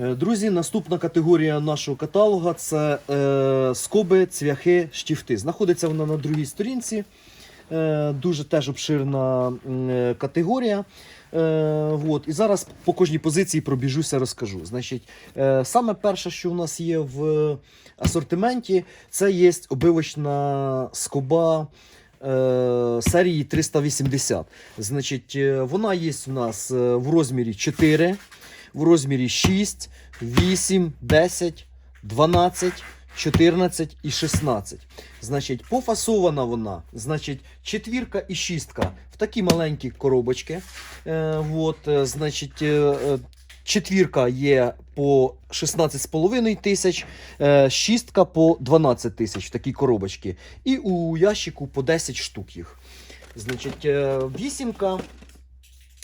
Е, Друзі, наступна категорія нашого каталога це е, скоби, цвяхи, штіфти. Знаходиться вона на другій сторінці. Е, дуже теж обширна е, категорія. Е, от. І зараз по кожній позиції пробіжуся, розкажу. Значить, е, саме перше, що у нас є в асортименті, це є обивочна скоба е, серії 380. Значить, е, вона є у нас в розмірі 4, в розмірі 6, 8, 10, 12, 14 і 16. Значить, пофасована вона, значить, четвірка і шістка в такі маленькі коробочки. Е, от, е, значить, е, е, четвірка є по 16,5 тисяч, шістка по 12 тисяч в такій коробочці. І у ящику по 10 штук їх. Значить, вісімка.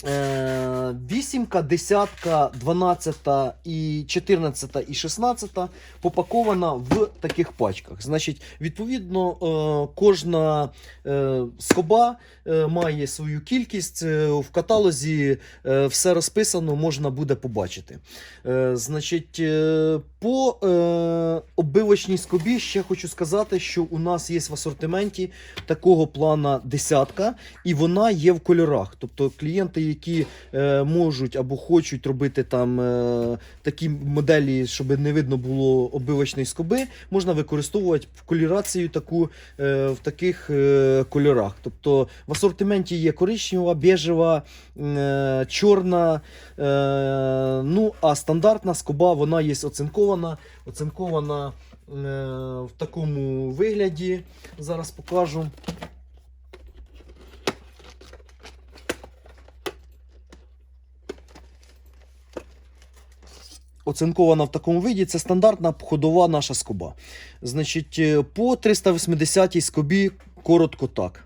Е, Вісімка, десятка, дванадцята і чотирнадцята і шістнадцята попакована в таких пачках. Значить, відповідно, е, кожна е, скоба має свою кількість. В каталозі все розписано, можна буде побачити. Значить, по оббивочній скобі ще хочу сказати, що у нас є в асортименті такого плана десятка, і вона є в кольорах. Тобто клієнти, які е, можуть або хочуть робити там е, такі моделі, щоб не видно було оббивочної скоби, можна використовувати колірацію таку е, в таких е, кольорах. Тобто в асортименті є коричнева, біжева, е, чорна. Е, ну, а стандартна скоба, вона є оцинкована. Оцинкована е, в такому вигляді. Зараз покажу. Оцинкована в такому виді. Це стандартна ходова наша скоба. Значить, е, по 380 скобі коротко так.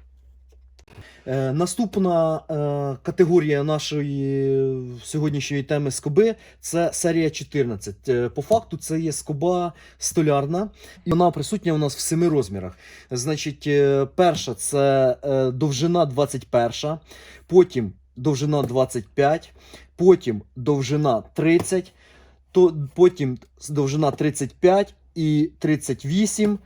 Е, наступна е, категорія нашої сьогоднішньої теми скоби це серія 14. Е, по факту, це є скоба столярна, і вона присутня у нас в семи розмірах. Значить, е, перша це е, довжина 21, потім довжина 25, потім довжина 30, то, потім довжина 35 і 38,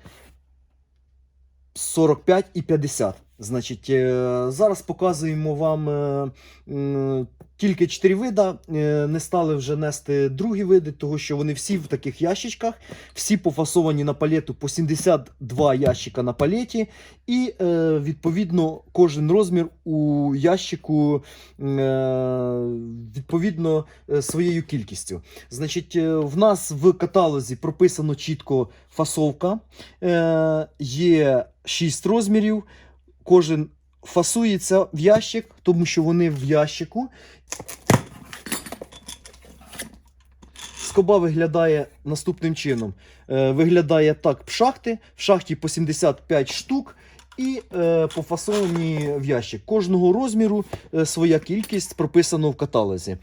45 і 50. Значить, е, зараз показуємо вам е, тільки 4 вида. Е, Не стали вже нести другі види, тому що вони всі в таких ящичках, всі пофасовані на палету по 72 ящика на палеті, і відповідно кожен розмір у ящику відповідно своєю кількістю. Значить, в нас в каталозі прописано чітко фасовка. Є 6 розмірів. Кожен фасується в ящик, тому що вони в ящику. Скоба виглядає наступним чином. Е, виглядає так в шахти. В шахті по 75 штук. І е, пофасовані в ящик. Кожного розміру е, своя кількість прописано в каталозі.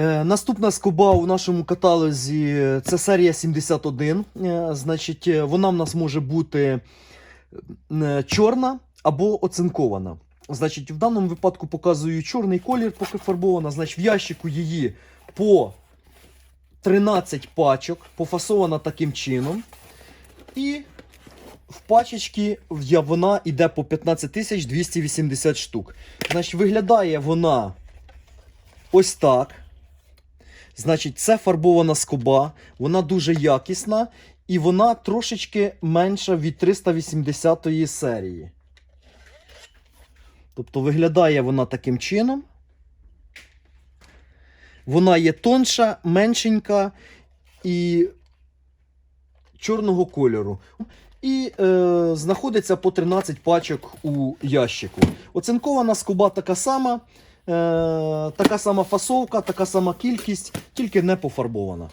Е, Наступна скоба у нашому каталозі це серія 71. Е, Значить, е, вона в нас може бути е, чорна або оцинкована. Значить, в даному випадку показую чорний колір, поки фарбована. Значить, в ящику її по 13 пачок, пофасована таким чином. І в пачечки вона йде по 15 280 штук. Значить, виглядає вона ось так. Значить, це фарбована скоба, вона дуже якісна і вона трошечки менша від 380 серії. Тобто виглядає вона таким чином. Вона є тонша, меншенька і чорного кольору. І е, знаходиться по 13 пачок у ящику. Оцинкована скоба така сама, е, така сама фасовка, така сама кількість, тільки не пофарбована.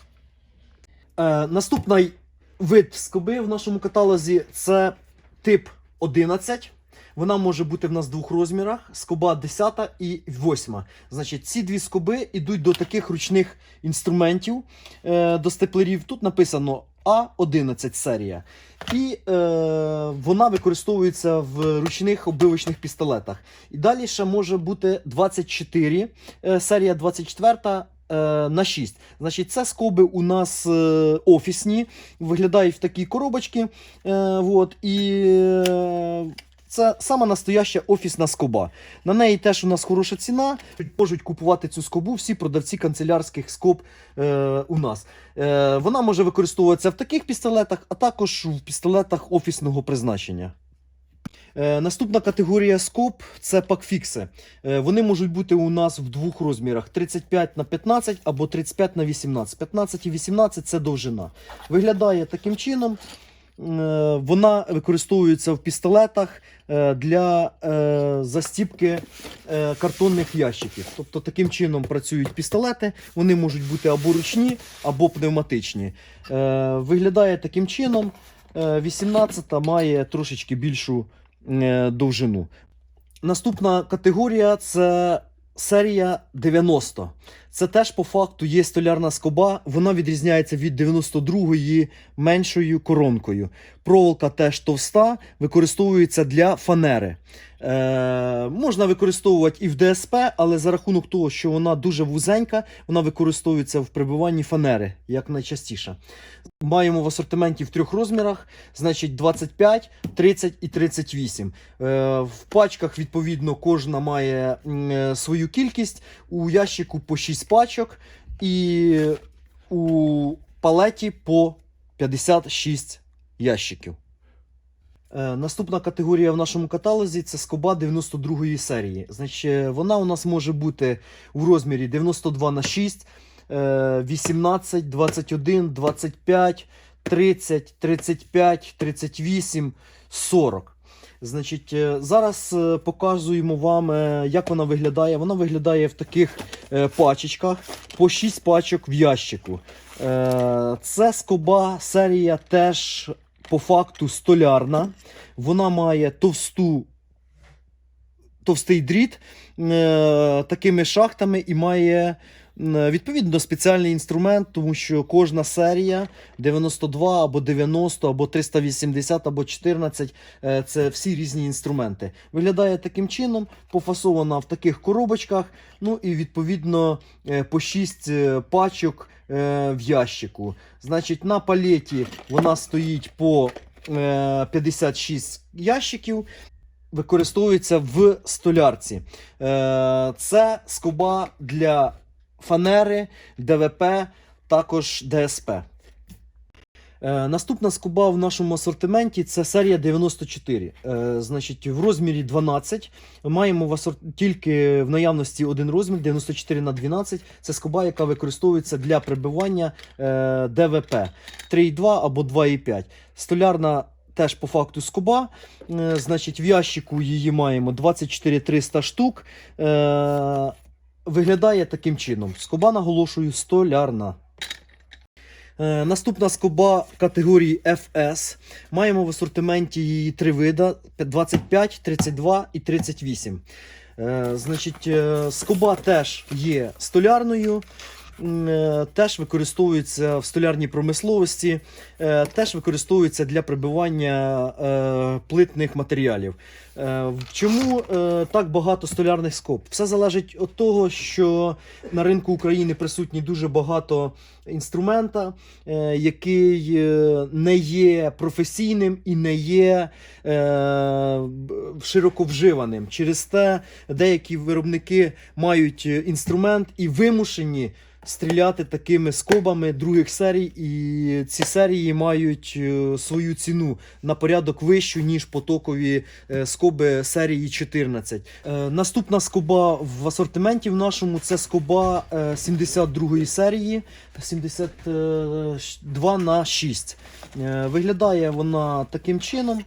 Е, наступний вид скоби в нашому каталозі це тип 11. Вона може бути в нас в двох розмірах: скоба 10 і 8. Значить, ці дві скоби йдуть до таких ручних інструментів, е, до степлерів. Тут написано А11 серія. І е, вона використовується в ручних оббивочних пістолетах. І далі ще може бути 24, е, серія 24 е, на 6. Значить, це скоби у нас е, офісні, виглядають в такі коробочки. Е, вот, і е, це сама настояща офісна скоба. На неї теж у нас хороша ціна. Можуть купувати цю скобу всі продавці канцелярських скоб е, у нас. Е, вона може використовуватися в таких пістолетах, а також в пістолетах офісного призначення. Е, Наступна категорія скоб це пакфікси. Е, Вони можуть бути у нас в двох розмірах: 35 на 15 або 35 на 18. 15 і 18 це довжина. Виглядає таким чином. Е, Вона використовується в пістолетах е, для е, застіпки картонних ящиків. Тобто таким чином працюють пістолети. Вони можуть бути або ручні, або пневматичні. Виглядає таким чином. Е, 18 має трошечки більшу довжину. Наступна категорія це серія 90. Це теж по факту є столярна скоба. Вона відрізняється від 92-ї меншою коронкою. Проволока теж товста, використовується для фанери. Е, можна використовувати і в ДСП, але за рахунок того, що вона дуже вузенька, вона використовується в прибиванні фанери як найчастіше. Маємо в асортименті в трьох розмірах, значить 25, 30 і 38. Е, в пачках, відповідно, кожна має е, свою кількість. У ящику по 6 пачок і у палеті по 56 ящиків. Е, Наступна категорія в нашому каталозі це скоба 92 серії. Значить, е, вона у нас може бути у розмірі 92 на 6, е, 18, 21, 25, 30, 35, 38, 40. Значить, е, зараз е, показуємо вам, е, як вона виглядає. Вона виглядає в таких пачечках по 6 пачок в ящику. Це скоба серія теж по факту столярна. Вона має товсту, товстий дріт е, такими шахтами і має відповідно спеціальний інструмент, тому що кожна серія 92 або 90, або 380, або 14 е, це всі різні інструменти. Виглядає таким чином, пофасована в таких коробочках. Ну і відповідно е, по 6 пачок е, в ящику. Значить, на палеті вона стоїть по е, 56 ящиків. Використовується в столярці. Е, Це скоба для фанери, ДВП, також ДСП. Е, Наступна скоба в нашому асортименті це серія 94. Е, значить, в розмірі 12. Маємо в асорт... тільки в наявності один розмір 94 на 12. Це скоба, яка використовується для прибивання е, ДВП 3,2 або 2,5. Столярна теж по факту скоба. Е, значить, в ящику її маємо 24 300 штук. Виглядає таким чином. Скоба, наголошую, столярна. Е, Наступна скоба категорії FS. Маємо в асортименті її три вида: 25, 32 і 38. Е, Значить, е, скоба теж є столярною. Е, Теж використовується в столярній промисловості, е, теж використовується для прибивання е, плитних матеріалів. Чому так багато столярних скоб? Все залежить від того, що на ринку України присутні дуже багато інструмента, який не є професійним і не є широко вживаним. Через те деякі виробники мають інструмент і вимушені стріляти такими скобами других серій, і ці серії мають е, свою ціну на порядок вищу, ніж потокові е, скоби серії 14. Е, Наступна скоба в асортименті в нашому це скоба е, 72 серії 72 на 6. Е, Виглядає вона таким чином.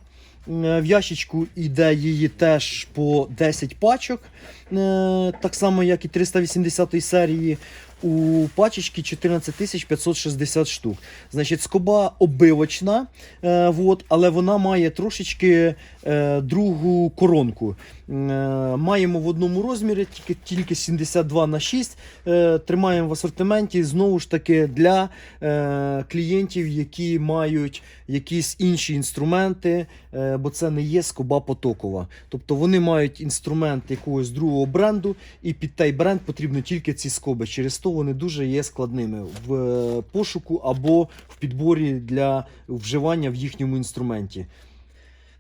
В ящичку йде її теж по 10 пачок, так само як і 380 серії. У пачечці 14 560 штук. Значить, скоба обивочна, е, вот, але вона має трошечки е, другу коронку. Е, маємо в одному розмірі тільки, тільки 72 на 6. Е, тримаємо в асортименті знову ж таки для е, клієнтів, які мають якісь інші інструменти, е, бо це не є скоба потокова. Тобто вони мають інструмент якогось другого бренду, і під той бренд потрібно тільки ці скоби. Через то вони дуже є складними в е, пошуку або в підборі для вживання в їхньому інструменті.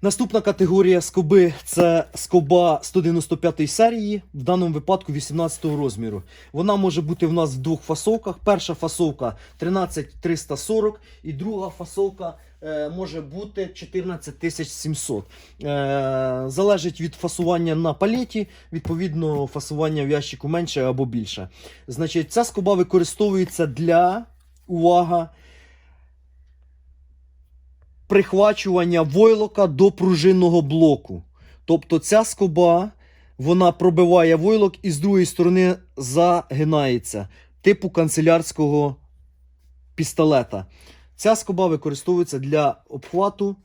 Наступна категорія скоби це скоба 195 серії, в даному випадку 18 розміру. Вона може бути в нас в двох фасовках. Перша фасовка 13340 і друга фасовка може бути 14700. Е, залежить від фасування на палеті, відповідно, фасування в ящику менше або більше. Значить, ця скоба використовується для увага прихвачування войлока до пружинного блоку. Тобто ця скоба вона пробиває войлок і з другої сторони загинається, типу канцелярського пістолета. Ця скоба використовується для обхвату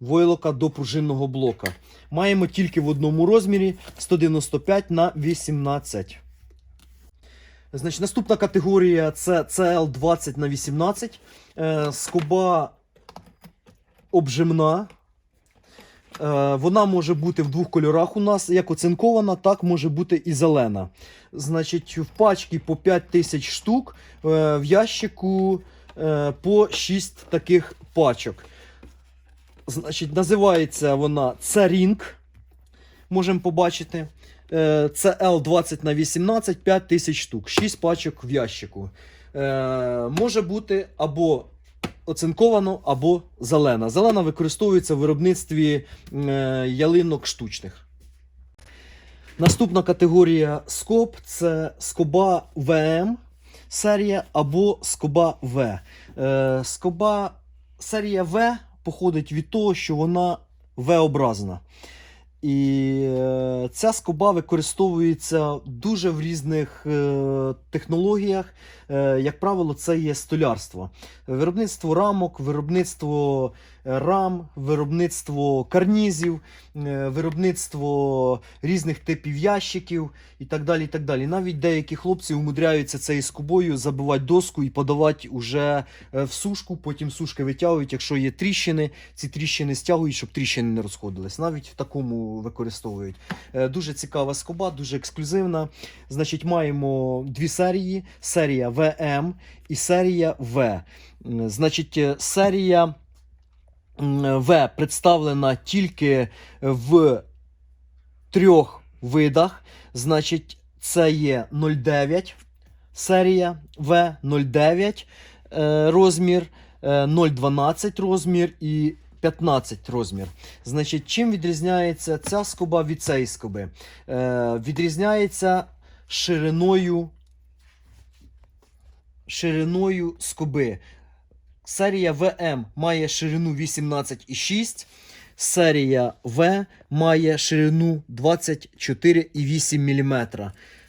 войлока до пружинного блока. Маємо тільки в одному розмірі 195 на 18. Значить, наступна категорія це CL20 на 18. Е, скоба обжимна. Е, Вона може бути в двох кольорах у нас, як оцинкована, так може бути і зелена. Значить, в пачці по 5 тисяч штук, е, в ящику по 6 таких пачок. Значить, називається вона Царінг. Можемо побачити. Е, Це L20 на 18, 5 тисяч штук, 6 пачок в ящику. Е, Може бути або оцинковано або зелена. Зелена використовується в виробництві е, ялинок штучних. Наступна категорія скоб це скоба ВМ серія або скоба В. Е, скоба серія В походить від того, що вона В-образна. І е, ця скоба використовується дуже в різних е, технологіях. Е, як правило, це є столярство. Виробництво рамок, виробництво рам, виробництво карнізів, е, виробництво різних типів ящиків і так далі. І так далі. Навіть деякі хлопці умудряються цією скобою забивати доску і подавати уже е, в сушку. Потім сушки витягують. Якщо є тріщини, ці тріщини стягують, щоб тріщини не розходились. Навіть в такому використовують. Е, Дуже цікава скоба, дуже ексклюзивна. Значить, маємо дві серії: серія ВМ і серія В. Значить, серія В представлена тільки в трьох видах. Значить, це є 09 серія В, 09 е, розмір, е, 012 розмір і 15 розмір. Значить, чим відрізняється ця скоба від цієї скоби? Е, відрізняється шириною, шириною скоби. Серія ВМ має ширину 18,6. Серія В має ширину 24,8 мм.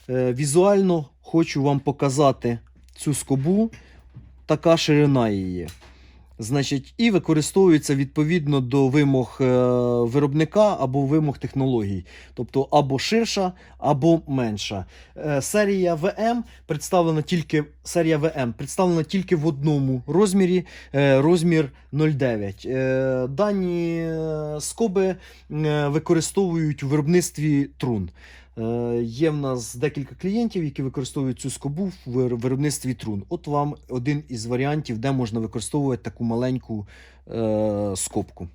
Е, візуально хочу вам показати цю скобу. Така ширина її. Значить, і використовується відповідно до вимог е, виробника або вимог технологій. Тобто або ширша, або менша. Е, серія ВМ представлена тільки серія ВМ представлена тільки в одному розмірі, е, розмір 0,9. Е, дані скоби використовують у виробництві трун. Е, Є в нас декілька клієнтів, які використовують цю скобу в виробництві трун. От вам один із варіантів, де можна використовувати таку маленьку е, скобку.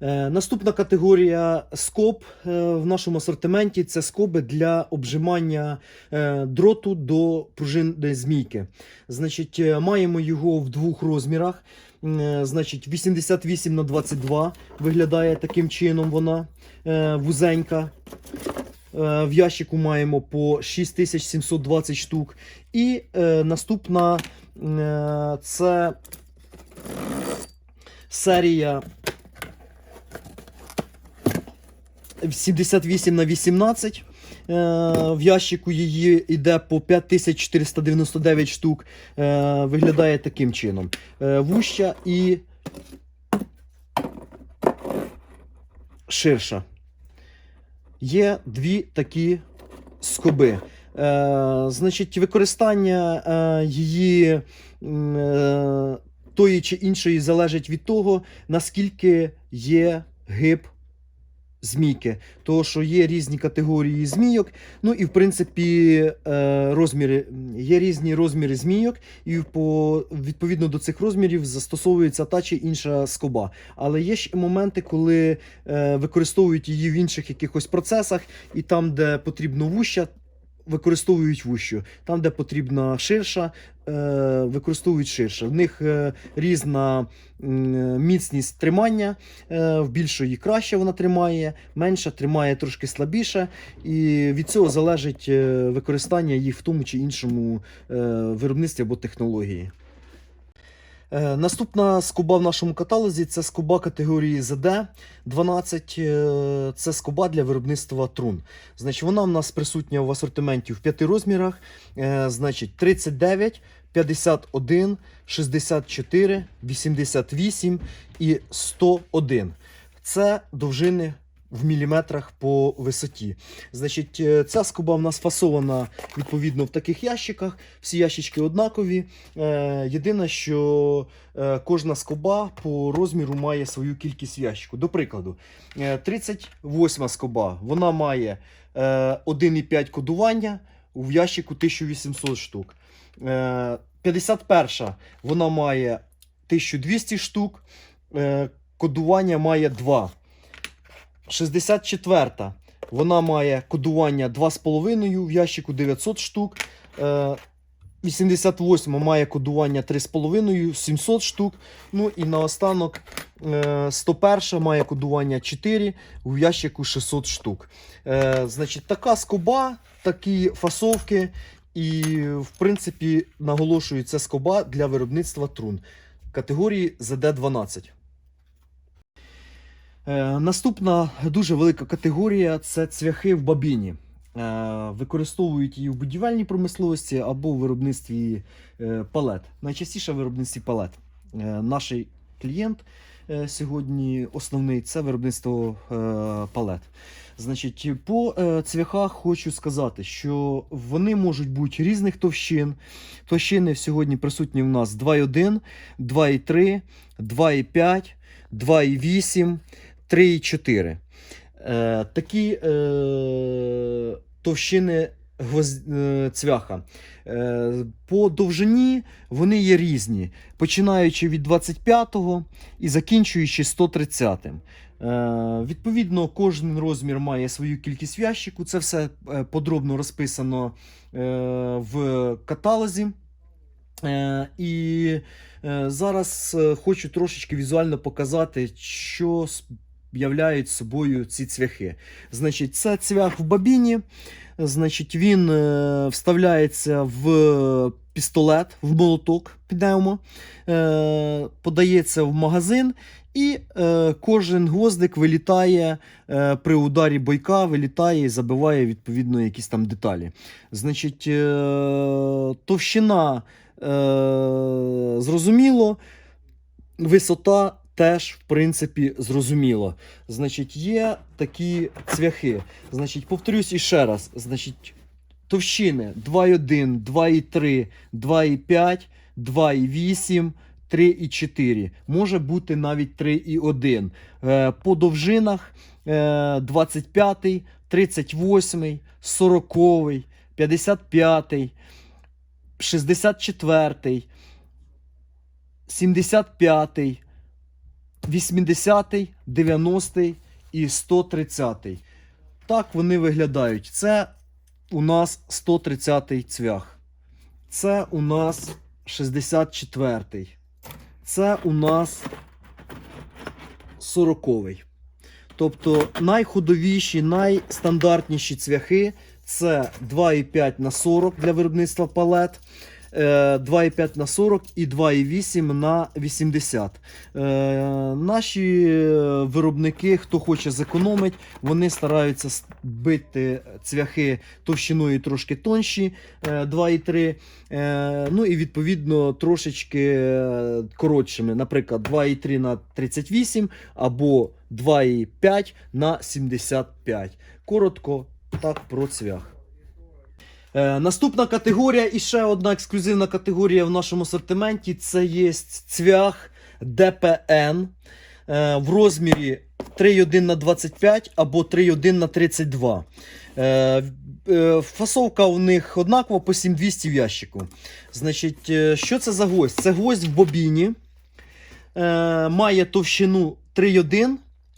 Е, Наступна категорія скоб в нашому асортименті це скоби для обжимання дроту до пружинної змійки. Значить, маємо його в двох розмірах. Значить, 88 на 22 виглядає таким чином вона вузенька. Е, В ящику маємо по 6720 штук. І е, наступна е, це серія 78 на 18. Е, В ящику її йде по 5499 штук. Е, Виглядає таким чином. Вуща і ширша. Є дві такі скоби. Е, значить, використання е, її е, тої чи іншої залежить від того, наскільки є гиб змійки, тому що є різні категорії змійок. Ну і в принципі е, розміри є різні розміри змійок, і по відповідно до цих розмірів застосовується та чи інша скоба. Але є ще моменти, коли е, використовують її в інших якихось процесах, і там, де потрібно вуща. Використовують вущу. Там, де потрібна ширша, е, використовують ширше. В них е, різна міцність тримання, е, в більшої краще вона тримає, менша тримає трошки слабіше, і від цього залежить використання їх в тому чи іншому виробництві або технології. Е, Наступна скоба в нашому каталозі це скоба категорії ZD 12. е, Це скоба для виробництва трун. Значить, вона в нас присутня в асортименті в п'яти розмірах. Е, Значить, 39, 51, 64, 88 і 101. Це довжини в міліметрах по висоті. Значить, е, ця скоба в нас фасована відповідно в таких ящиках. Всі ящички однакові. Е, Єдине, що е, кожна скоба по розміру має свою кількість ящику. До прикладу, е, 38 скоба вона має е, 1,5 кодування в ящику 1800 штук. Е, 51 вона має 1200 штук, кодування має 2. 64 вона має кодування 2,5 в ящику 900 штук. Е, 88 має кодування 3,5 700 штук. Ну і наостанок е, 101 має кодування 4 в ящику 600 штук. Е, Значить, така скоба, такі фасовки. І, в принципі, наголошую, це скоба для виробництва трун категорії ZD12. Е, наступна дуже велика категорія це цвяхи в бабіні. Е, використовують її в будівельній промисловості або в виробництві е, палет. Найчастіше в виробництві палет. Е, наш клієнт сьогодні основний це виробництво палет. Значить, по цвяхах хочу сказати, що вони можуть бути різних товщин. Товщини сьогодні присутні в нас 2,1, 2,3, 2,5, 2,8, 3,4. Е, такі е, товщини гвоз... е, цвяха. Е, по довжині вони є різні, починаючи від 25-го і закінчуючи 130-м. Е, відповідно, кожен розмір має свою кількість ящику. Це все е, подробно розписано в каталозі. І зараз хочу трошечки візуально показати, що являють собою ці цвяхи. Значить, це цвях в бабіні. Значить, він е, вставляється в пістолет, в молоток пневмо, е, подається в магазин, і е, кожен гвоздик вилітає е, при ударі бойка, вилітає і забиває відповідно якісь там деталі. Значить, е, товщина е, зрозуміло, висота теж, в принципі, зрозуміло. Значить, є такі цвяхи. Значить, повторюсь іще раз. Значить, товщини 2,1, 2,3, 2,5, 2,8, 3,4. Може бути навіть 3,1. Е, По довжинах е, 25, 38, 40, 55, 64, 75, 80, 90 і 130. Так вони виглядають. Це у нас 130 цвях. Це у нас 64. Це у нас 40. Тобто найходовіші, найстандартніші цвяхи це 2,5 на 40 для виробництва палет. Е, 2,5 на 40 і 2,8 на 80. Е, Наші е, виробники, хто хоче зекономити, вони стараються бити цвяхи товщиною трошки тонші, е, 2,3. е, Ну і відповідно трошечки е, коротшими, наприклад, 2,3 на 38 або 2,5 на 75. Коротко так про цвях. Е, наступна категорія і ще одна ексклюзивна категорія в нашому асортименті це є цвях ДПН е, в розмірі 3,1 на 25 або 3,1 на 32. Е, е, Фасовка у них однакова по 7200 в ящику. Значить, е, що це за гвоздь? Це гвоздь в бобіні. Е, Має товщину 3,1,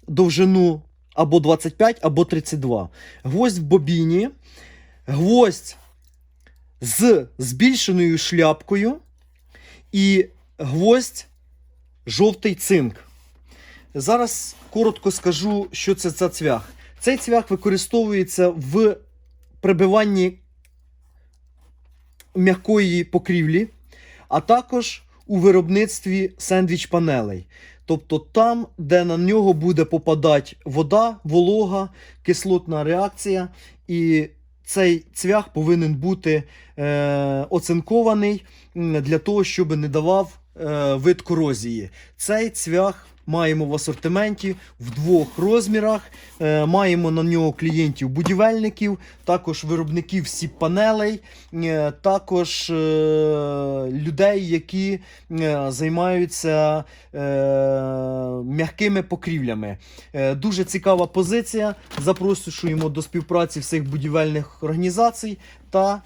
довжину або 25, або 32. Гвоздь в бобіні. Гвоздь з збільшеною шляпкою. І гвоздь жовтий цинк. Зараз коротко скажу, що це за цвях. Цей цвях використовується в прибиванні м'якої покрівлі, а також у виробництві сендвіч-панелей. Тобто там, де на нього буде попадати вода, волога, кислотна реакція, і цей цвях повинен бути е, оцинкований для того, щоб не давав е, вид корозії. Цей цвях маємо в асортименті в двох розмірах. Е, маємо на нього клієнтів-будівельників, також виробників сіп-панелей, е, також е, людей, які займаються м'якими покрівлями. Дуже цікава позиція. Запрошуємо до співпраці всіх будівельних організацій та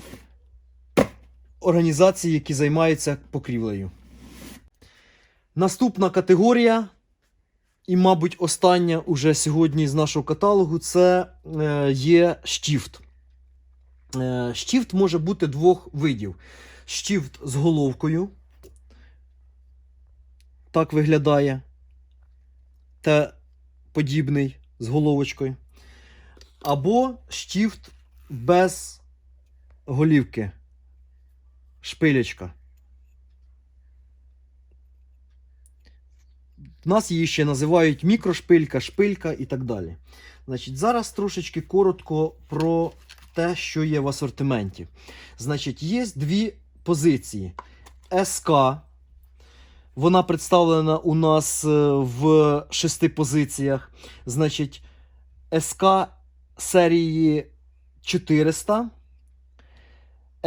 організацій, які займаються покрівлею. Наступна категорія, і, мабуть, остання уже сьогодні з нашого каталогу, це е, є штіфт. Е, штіфт може бути двох видів: штіфт з головкою. Так виглядає. Та подібний з головочкою. Або штіфт без голівки. Шпилечка. Нас її ще називають мікрошпилька, шпилька і так далі. Значить, зараз трошечки коротко про те, що є в асортименті. Значить, є дві позиції. СК. Вона представлена у нас е, в шести позиціях. Значить, СК серії 400,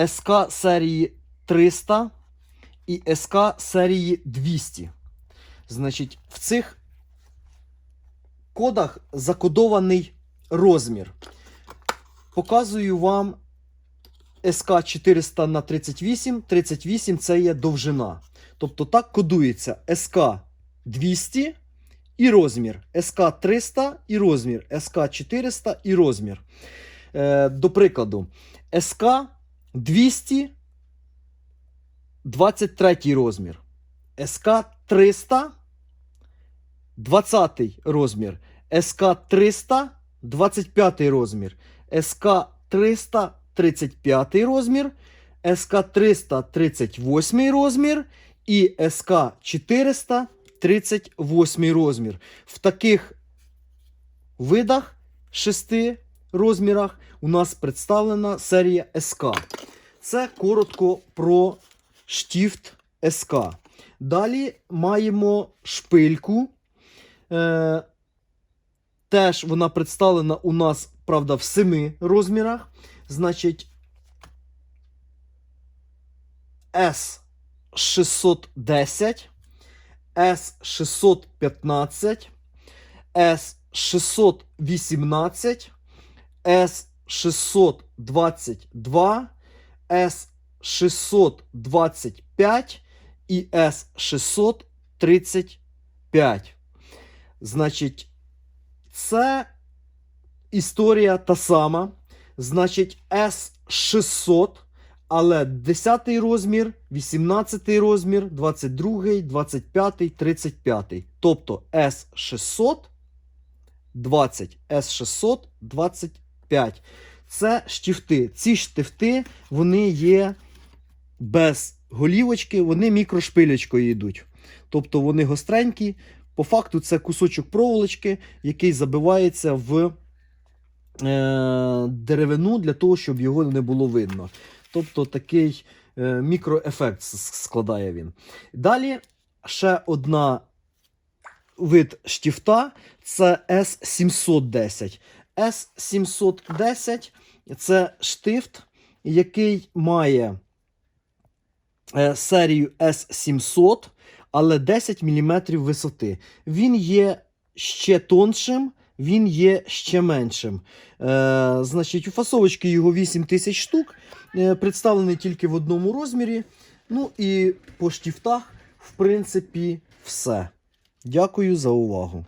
СК серії 300 і СК серії 200. Значить, в цих кодах закодований розмір. Показую вам СК 400 на 38. 38 це є довжина. Тобто так кодується СК 200 і розмір. СК 300 і розмір. СК 400 і розмір. Е, до прикладу, СК 200 23 розмір. СК 300 20 розмір. СК 300 25 розмір. СК 300 35 розмір. СК 300 38 розмір. І СК 400 38 розмір. В таких видах шести розмірах у нас представлена серія СК. Це коротко про штіфт СК. Далі маємо шпильку. Е, теж вона представлена у нас, правда, в семи розмірах. Значить, S610, S615, S618, S622, S625 і С635. Значить, це історія та сама. Значить, С600, але 10 розмір, 18 розмір, 22, 25, 35. Тобто С600, 20, С600, 25. Це штифти. Ці штифти, вони є без голівочки, вони мікрошпилечкою йдуть. Тобто вони гостренькі. По факту, це кусочок проволочки, який забивається в е, деревину для того, щоб його не було видно. Тобто такий е, мікроефект складає він. Далі ще одна вид штифта це S710. S710 це штифт, який має е, серію S700, але 10 мм висоти. Він є ще тоншим, він є ще меншим. Е, значить, у фасовочки його 8 тисяч штук, е, представлений тільки в одному розмірі. Ну і по штіфтах, в принципі, все. Дякую за увагу.